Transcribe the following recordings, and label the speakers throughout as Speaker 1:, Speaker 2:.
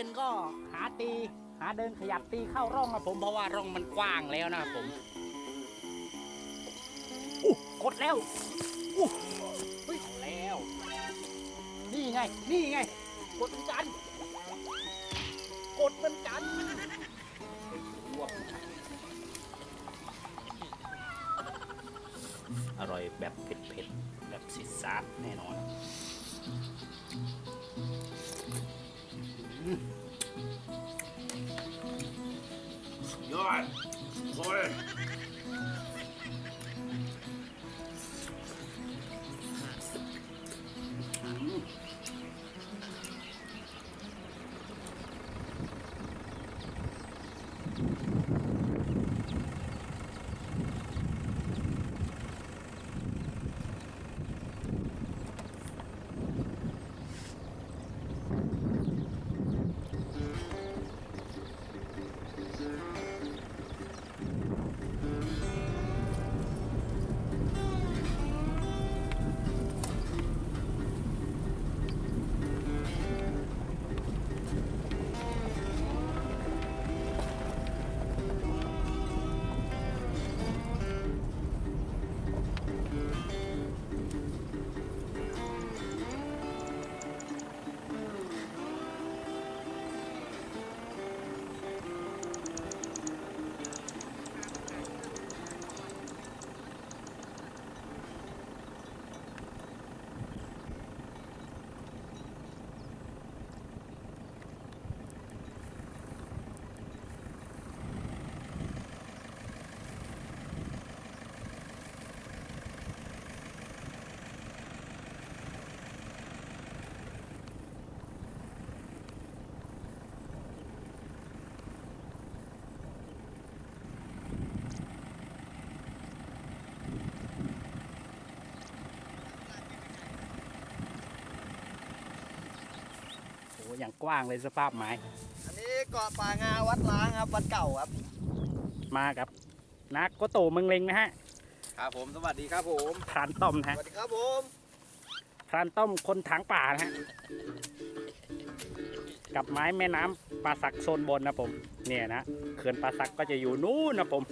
Speaker 1: ล่นก็หาตี หาเดินขยับตีเข้าร่องนะผมเพราะว่าร่องมันกว้างแล้วนะครับผมอู้กดแล้วอู้เฮ้ยเอาแล้ว นี่ไง นี่ไง กดเหมือนกัน กดเหมือนกันอร่อยแบบเผ็ดๆแบบซิดซาดแน่นอน อ
Speaker 2: ดโอ้ย
Speaker 1: อ้อย่างกว้างเลยสภาพไม้
Speaker 3: อันนี้เกาะป่างาวัดล้างครับ วัดเก่าครับ
Speaker 1: มากับนักโกโตเมืองเลงนะฮะ
Speaker 3: ครับผมสวัสดีครับผม
Speaker 1: พรานต้อมนะ
Speaker 3: ส
Speaker 1: ฮะ
Speaker 3: วัสดีครับผม
Speaker 1: พรานต้อมคนถางป่านะฮะ กับไม้แม่น้ำปลาสักโซนบนนะผม เนี่ยนะเขื่อนปลาสักก็จะอยู่นู้นนะผม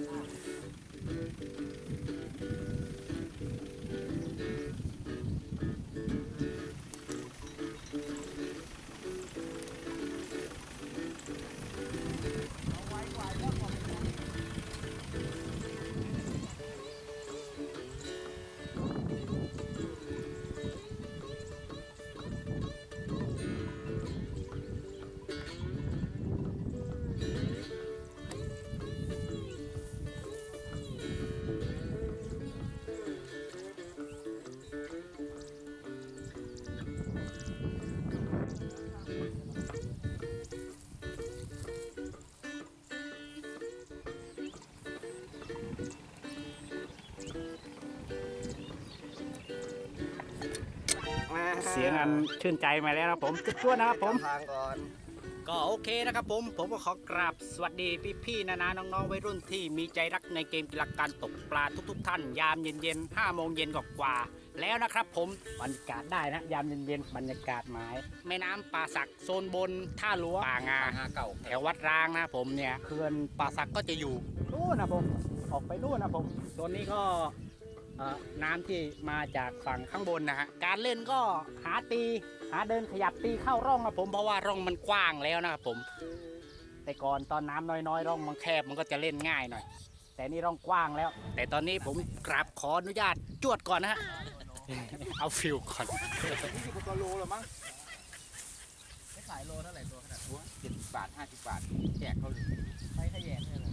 Speaker 1: เสียงอันชื่นใจมาแล้วนะผมจุดจวดนะครับผม
Speaker 3: ทางก่อน
Speaker 1: ก็โอเคนะครับผม ผมก็ขอกราบสวัสดีพี่ๆนานาน้องๆวัยรุ่นที่มีใจรักในเกมกีฬาการตกปลาทุก ๆ ท่าน ยามเย็นๆ5โมงเย็นกว่าๆแล้วนะครับผมบรรยากาศได้นะ ยามเย็นๆบรรยากาศไม้แม่น้ำป่าสักโซนบนท่าหลวงป่างา
Speaker 3: หาเก่า
Speaker 1: แถววัดร้างนะผมเนี่ยเขื่อนป่าสักก็จะอยู่นู่นนะผม ออกไปนู่นนะผม ตัวนี้ก็เอ่อ น้ำที่มาจากฝั่งข้างบนนะฮะการเล่นก็หาตี หาเดินขยับตีเข้าร่องนะผมเพราะว่าร่องมันกว้างแล้วนะครับผม แต่ก่อนตอนน้ำน้อยๆ ร่องมันแคบมันก็จะเล่นง่ายหน่อย แต่นี่ร่องกว้างแล้ว แต่ตอนนี้ผมกราบขออนุญาตจวดก่อนนะฮะเอาฟิลก่อน
Speaker 3: ยี่สิบกว่าโลหรอมั้งไม่ขายโลเท่าไหร่ตัวขนาดนี้
Speaker 2: เจ็ดสิบบาทห้าสิบบาทแจกเขาเลย
Speaker 3: ไม่ขยงเลยเลย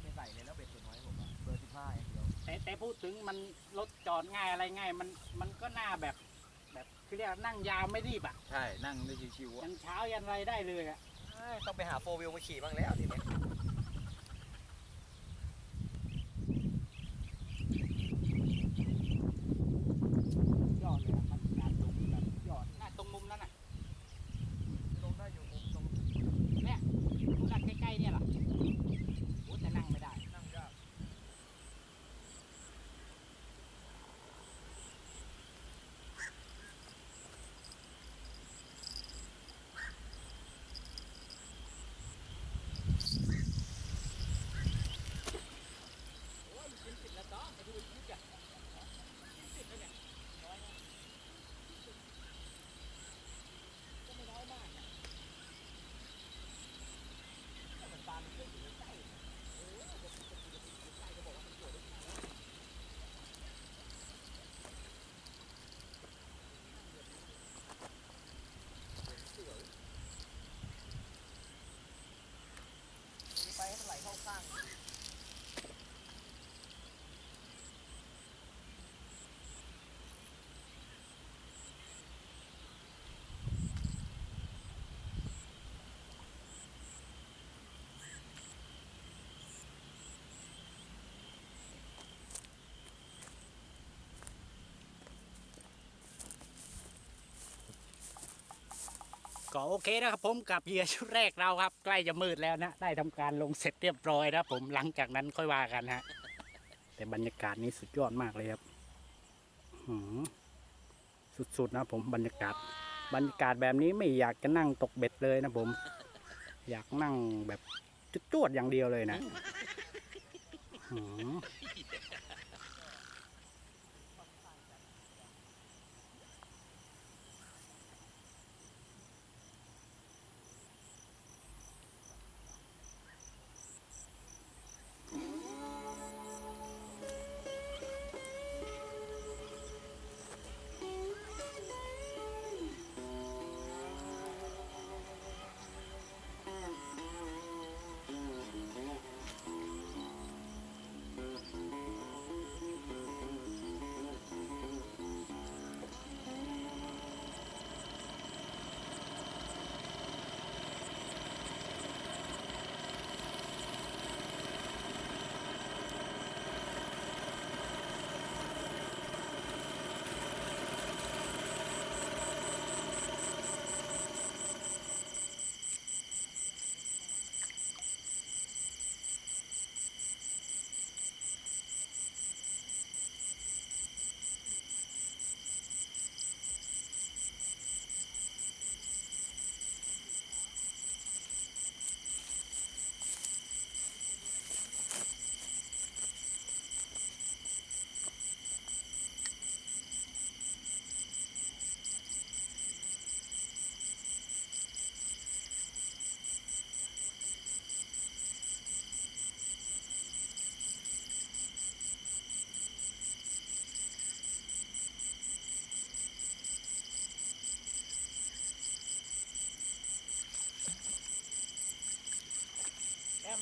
Speaker 3: ไม่ใส่เลยแล้วเป็ดตัวน้อยผมอะเบอร์สิบห้าเองเดียว
Speaker 1: แต่แต่พูดถึงมันรถจอดง่ายอะไรง่าย มันมันก็น่าแบบ แบบคือเรียกว่านั่งยาวไม่รีบอะ
Speaker 2: ใช่นั่งได้ชิวๆ
Speaker 1: ยั
Speaker 2: อะ
Speaker 1: นเช้ายันอะไรได้เลยอะ
Speaker 3: เอ้ยต้องไปหาโฟวิลมาขี่บ้างแล้วทีนี้
Speaker 1: ยอดเลยอะมันการลงแบบยอดน่าตรงมุมนั้นอะ
Speaker 3: ลงได้อยู่มุมตรง
Speaker 1: เนี่ยดูกันใกล้ๆเนี่ยหรอโอ้แต่นั่งไม่ได้
Speaker 3: นั่งยาก
Speaker 1: อ
Speaker 4: ก็โอเคนะครับผมกับเหยื่อชุดแรกเราครับ ใกล้จะมืดแล้วนะได้ทำการลงเสร็จเรียบร้อยนะผมหลังจากนั้นค่อยว่ากันฮะแต่บรรยากาศนี้สุดยอดมากเลยครับสุดๆนะผมบรรยากาศ บรรยากาศแบบนี้ไม่อยากจะนั่งตกเบ็ดเลยนะผม อยากนั่งแบบจวดๆอย่างเดียวเลยนะ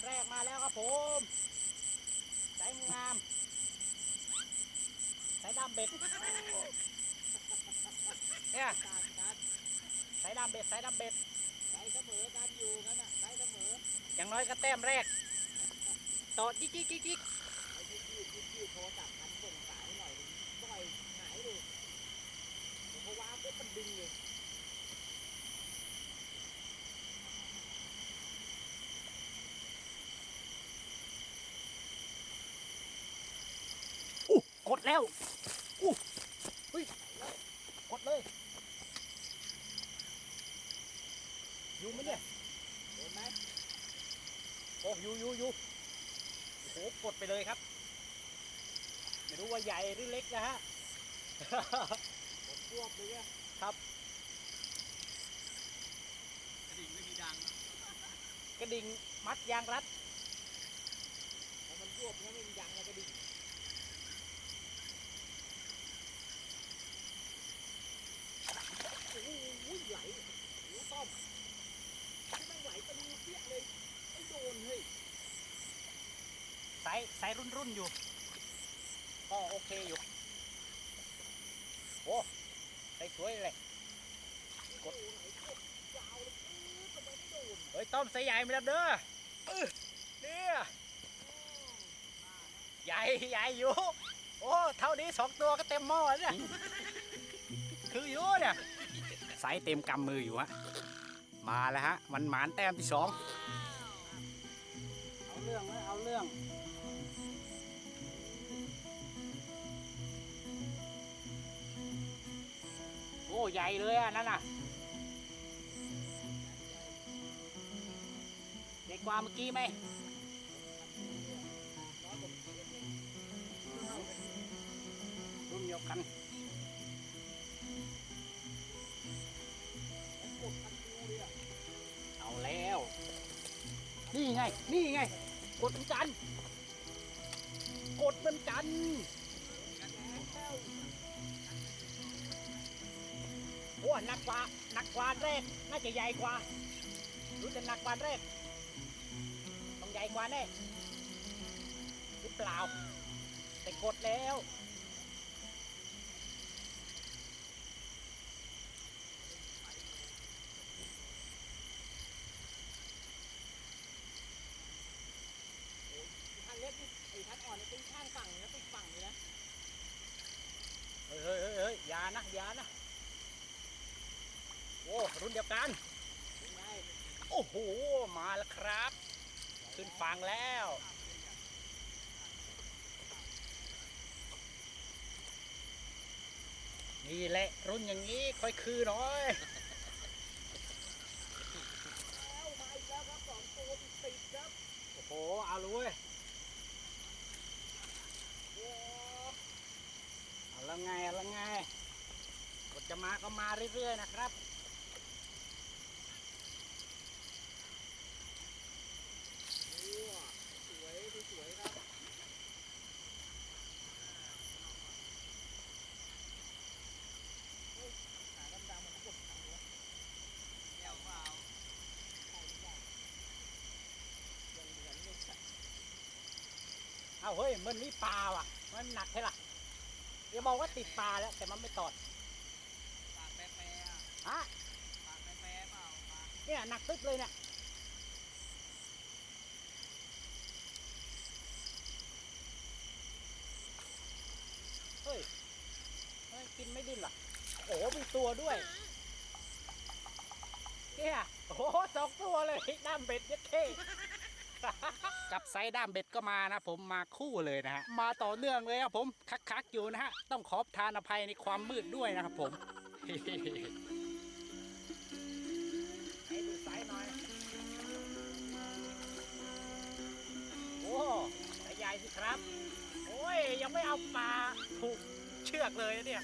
Speaker 4: แต้มแรกมาแล้วครับผมสายงามสายดำเบ็ดเนี่ยสายดำเบ็ดสายดำเบ็ด
Speaker 3: ใส่เสมอกันอยู่กันอะใส่เสมอ
Speaker 4: อย่างน้อยก็แต้มแรกต่อจิกจิกจิกจิก
Speaker 3: ไอ้ที่ยืดยืดยืดโทรศัพท์มันส่งสายหน่อยบ่อยหายเลยเดี๋ยวเขาวางปุ๊บมันดึงเลย
Speaker 4: อู้กดแล้วอู้เฮ้ยกดเลย อยู่ไหมเนี่ย
Speaker 3: โดนไหม
Speaker 4: โอยู่โอ้โหกดไปเลยครับ ไม่รู้ว่าใหญ่หรือเล็กนะฮะ
Speaker 3: กดรวบเลยเนี่ย
Speaker 5: กระดิ่งไม่มีดัง
Speaker 4: กระดิ่งมัดยางรัด
Speaker 3: พอมันรวบแล้วมันยังแล้วก็ดิ่งโอ้โหไหลโอ้ต้อมที่แม่ไหลตะลูเปี้ยเลยไม่โดนเฮ้ย
Speaker 4: สายสายรุ่นรุ่นๆอยู่ ก็โอเคอยู่ โอ้ใส่สวยเลย
Speaker 3: กดไหลกดยาวเลยปื๊ดทำไมไม่โดน
Speaker 4: เฮ้ย ต้อมใส่ใหญ่ไม่รับเด้ออื้อเนี่ยใหญ่ใหญ่อยู่ โอ้ เท่านี้สองตัวก็เต็มหม้อแล้วเนี่ย คืออยู่เนี่ยสายเต็มกำมืออยู่ฮะ มาแล้วฮะ มันหมานแต้มที่สอง เอาเรื่องเลยเอาเรื่อง อ้ใหญ่เลยอะนั่นน่ะเด็กกว่าเมื่อกี้ไหมรุ่นเดียวกัน
Speaker 3: กดทันเลยอะ
Speaker 4: เอาแล้ว นี่ไง นี่ไง กดเหมือนกัน กดเหมือนกัน โอ้หนักกว่าหนักกว่าแรก น่าจะใหญ่กว่า รู้จะหนักกว่าแรก ต้องใหญ่กว่าแน่หรือเปล่า แต่กดแล้ว
Speaker 3: ท่านเล็กนี่ไอ้ท่านอ่อนนี่ตีข้างฝั่งนะติดฝั่งเลยนะ
Speaker 4: เฮ้ยเฮ้ยเฮ้ยเฮ้ยอย่านะอย่านะ โอ้ รุ่นเดียวกัน
Speaker 3: เโอ้
Speaker 4: โห มาแล้วครับ ขึ้นฟั งแล้ว นี่แหละรุ่นอย่างนี้ค่อยคือหน้อย
Speaker 3: แล้วมาอีกแล้วครับสองตัวติดๆครับ
Speaker 4: โอ้โห เอาเลยเว้ย
Speaker 3: โอ้
Speaker 4: เอาแล้วไงเอาแล้วไงกดจะมาก็มาเรื่อยๆนะครับ
Speaker 3: โหสวยสวยครับเฮ้ยหาดำๆมันกดทางวะ
Speaker 6: แก้วเปล่า
Speaker 3: ใช่หรือยังยังเหมือนเลยครับ
Speaker 4: เอาเฮ้ยมันมีปลาว่ะ มันหนักใช่ล่ะเดี๋ยวบอกว่าติดปลาแล้ว แต่มันไม่ตอด
Speaker 6: ปากแปรๆอะ
Speaker 4: ฮะ
Speaker 6: ปากแปรๆเปล่าปาก
Speaker 4: เนี่ยหนักตึ๊บเลยเนี่ยเฮ้ยเฮ้ยกินไม่ดิ้นเหรอโอ้โหมีตัวด้วยเนี่ยโอ้โหสองตัวเลยด้ามเบ็ดยัดเข้ จับไซด้ามเบ็ดก็มานะผมมาคู่เลยนะฮะมาต่อเนื่องเลยครับผมคักๆอยู่นะฮะต้องขอประทานอภัยในความมืดด้วยนะครับผมให้ดูไซส์หน่อยโอ้ยใหญ่สิครับ โอ้ยยังไม่เอาปลาถูกเชือกเลยเนี่ย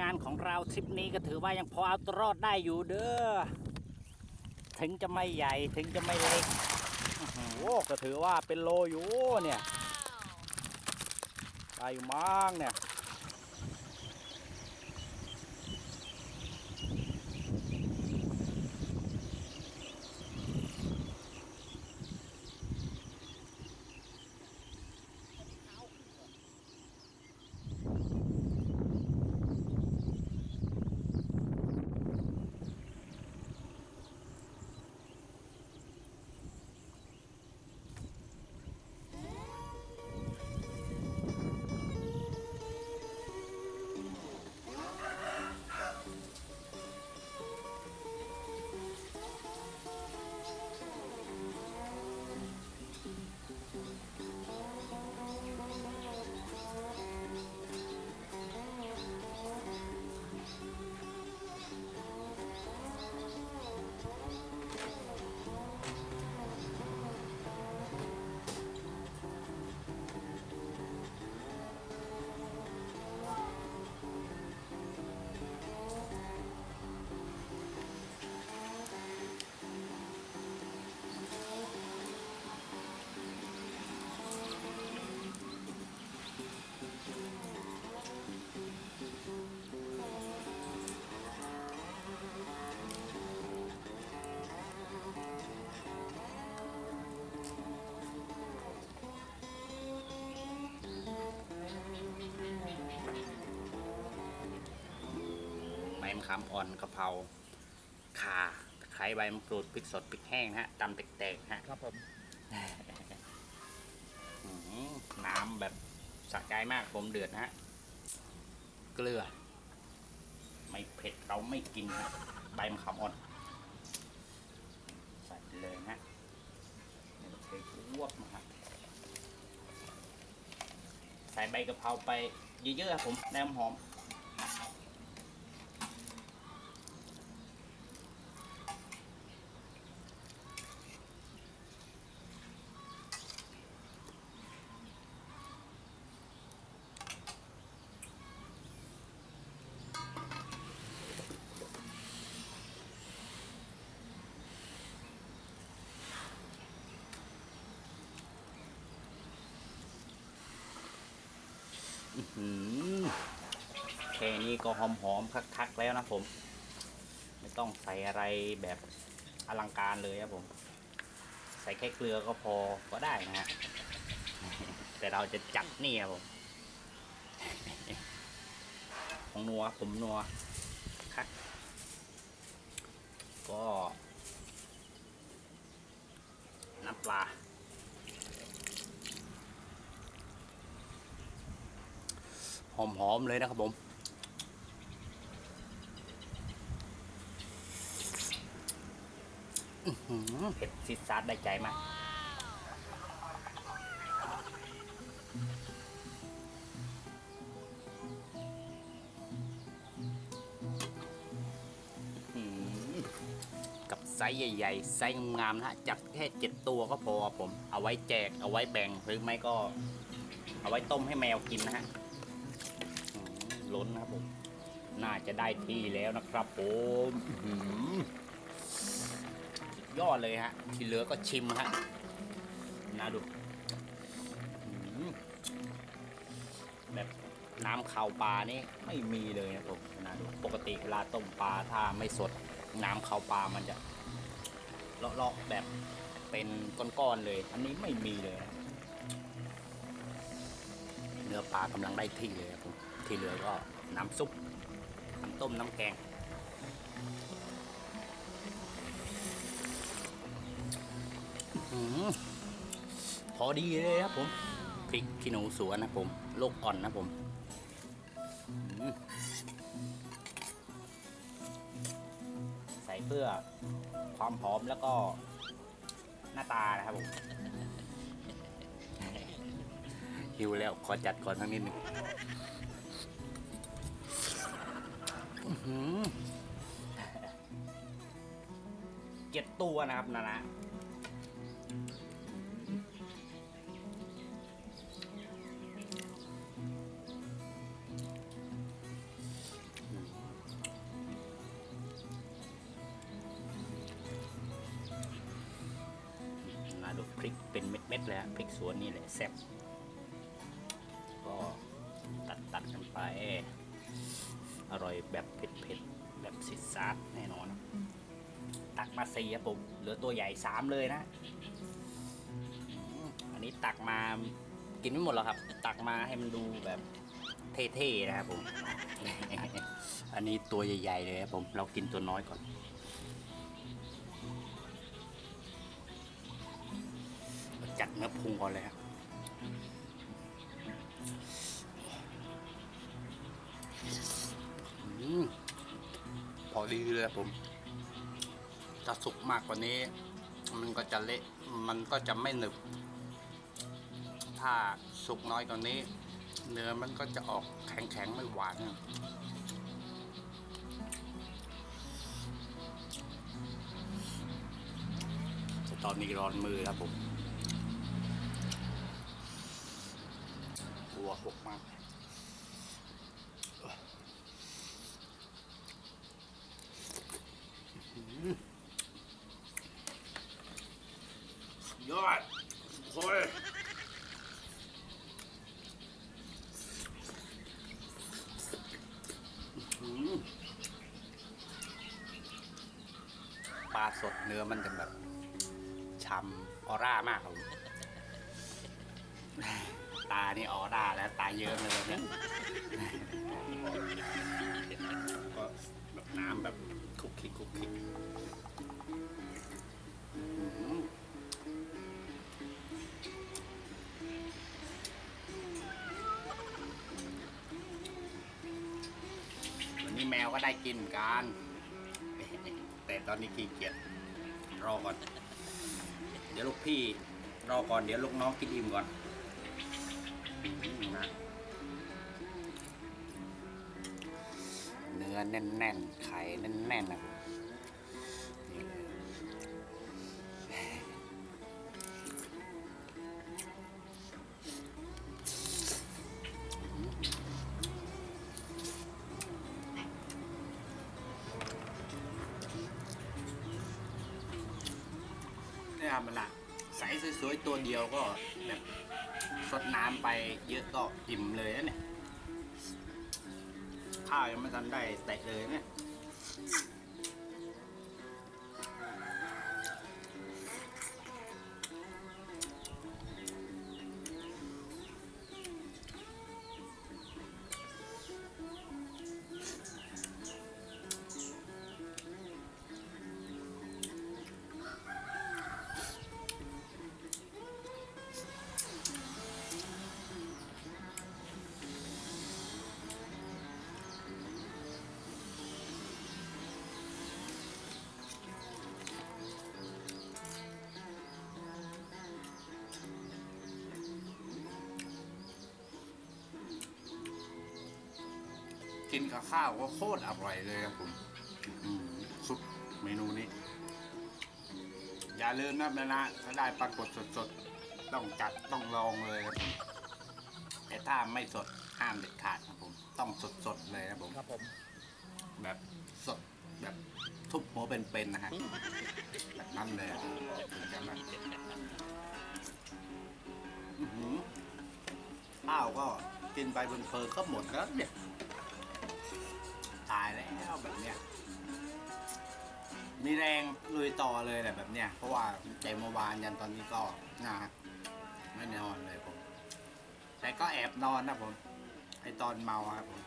Speaker 4: งานของเราทริปนี้ก็ถือว่ายังพอเอาตัวรอดได้อยู่เด้อ ถึงจะไม่ใหญ่ถึงจะไม่เล็กอื้อหือโอ้ก็ถือว่าเป็นโลอยู่เนี่ยได้อยู่มั้งเนี่ย ขามอ่อนกะเพราข่าตะไคร้ใบมะกรูดพริกสดพริกแห้งนะฮะตำแตกๆฮะ
Speaker 3: ครับผม
Speaker 4: อื้อหือน้ำแบบสะใจมากผมเดือดนะฮะเกลือ ไม่เผ็ดเราไม่กินฮะใบมะขามอ่อน ใส่ไปเลยนะฮะเทอ้วกมาฮะใส่ใบกะเพราไปเยอะๆครับผมได้หอม อื้อหือ
Speaker 1: ค่นี้ก็หอมๆคักๆแล้วนะผม ไม่ต้องใส่อะไรแบบอลังการเลยครับผม ใส่แค่เกลือก็พอก็ได้นะฮะแต่เราจะจัดนี่ครับผมของนัวผมนัวคักก็น้ำปลา หอมๆเลยนะครับผมเผ็ดซิดซาดได้ใจมากกับไซส์ใหญ่ๆ ไซส์งามๆนะฮะจัดแค่เจ็ดตัวก็พอครับผม เอาไว้แจกเอาไว้แบ่งหรือไม่ก็ เอาไว้ต้มให้แมวกินนะฮะ น่าจะได้ที่แล้วนะครับผมยอดเลยฮะ ที่เหลือก็ชิมฮะน่าดูแบบน้ำข่าวปลานี่ไม่มีเลยนะผมน่าดูปกติเวลาต้มปลาถ้าไม่สด น้ำข่าวปลามันจะเลาะๆแบบเป็นก้อนๆเลย อันนี้ไม่มีเลยนะเนื้อปลากำลังได้ที่เลยครับที่เหลือก็น้ำซุป ต้มน้ำแกงอืมพอดีเลยครับผมพริกขี้หนูสวนนะผมโลกอ่อนนะผมใส่เพื่อความหอมแล้วก็หน้าตานะครับผมหิวแล้วขอจัดก่อนสักนิดหนึ่ง เจ็ดตัวนะครับนะนะ สามเลยนะ อันนี้ตักมากินไม่หมดหรอกครับ ตักมาให้มันดูแบบเท่ๆนะครับผม อันนี้ตัวใหญ่ ๆ เลยครับผม เรากินตัวน้อยก่อน จัดเนื้อพุงก่อนเลยครับอืมพอดีเลยครับผมถ้าสุกมากกว่านี้ มันก็จะเละมันก็จะไม่หนึบ ถ้าสุกน้อยกว่านี้ เนื้อมันก็จะออกแข็งๆไม่หวานแต่ตอนนี้ร้อนมือครับผมตัวหกมากยอดโอ้ยอื้อหือปลาสดเนื้ อมันจะแบบฉ่ำออร่ามากครับผมตานี่ออร่าแล้วตาเยอะเลยเนี่ย ก็แบบน้ำแบบคลุกคลิกคลุกคลิกอื้อหือวันนี้แมวก็ได้กินกัน แต่ตอนนี้ขี้เกียจ รอก่อน เดี๋ยวลูกพี่รอก่อนเดี๋ยวลูกน้องกินอิ่มก่อนนะเนื้อแน่นๆไข่แน่นๆนะ ตัวเดียวก็แบบสดน้ำไปเยอะก็อิ่มเลยนะเนี่ย ข้าวยังไม่ทันได้แตะเลยเนี่ย กินกับข้าวก็โคตรอร่อยเลยครับผมอื้อหือซุปเมนูนี้ อย่าลืมนะเวลาถ้าได้ปลากดสดๆ ต้องจัดต้องลองเลยครับผมแต่ถ้าไม่สดห้ามเด็ดขาดครับผม ต้องสดๆเลยครับผม
Speaker 3: ครับผม
Speaker 1: แบบสดแบบทุบหัวเป็นๆนะฮะแบบนั้นเลยอะถึงจะแบบอื้อหือข้าวก็กินไปบนเพลิก็หมดแล้วเนี่ยตาย แล้วแบบเนี้ยมีแรงลุยต่อเลยแหละแบบเนี้ยเพราะว่าใจเมื่อวานยันตอนนี้ก็นะไม่นอนเลยผม แต่ก็แอบนอนนะผมไอตอนเมาครับผม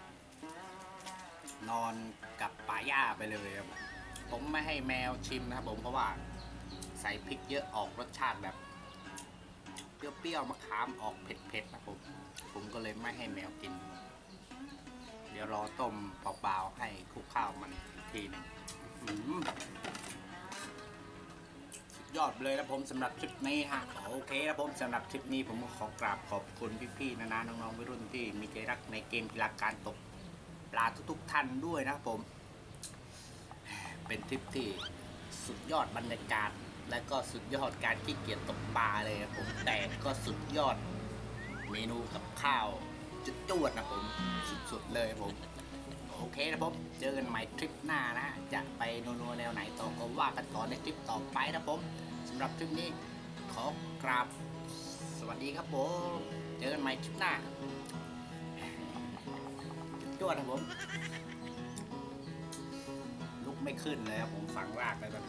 Speaker 1: นอนกับป่าหญ้าไปเลยครับผมผมไม่ให้แมวชิมนะครับผมเพราะว่าใส่พริกเยอะออกรสชาติแบบเปรี้ยวๆมะขามออกเผ็ดๆนะผมผมก็เลยไม่ให้แมวกิน เดี๋ยวรอต้มเปล่าๆให้คลุกข้าวมันอีกทีหนึงอื้อหือสุดยอดเลยนะผมสำหรับคลิปนี้ฮะโอเคนะผมสำหรับคลิปนี้ผมขอกราบขอบคุณพี่ๆนะนะน้องๆวัยรุ่นที่มีใจรักในเกมกีฬาการตกปลาทุกๆท่านด้วยนะผม เป็นทริปที่สุดยอดบรรยากาศ และก็สุดยอดการขี้เกียจตกปลาเลยครับผมแต่ก็สุดยอดเมนูกับข้าว จุดจวดนะผมสุดๆเลยผม โอเคนะผมเจอกันใหม่ทริปหน้านะ จะไปนัวๆแนวไหนต่อก็ว่ากันต่อในทริปต่อไปนะผมสำหรับทริปนี้ขอกราบสวัสดีครับผมเจอกันใหม่ทริปหน้าจวดนะผมลุกไม่ขึ้นเลยครับผมฟังรากเลยแบบ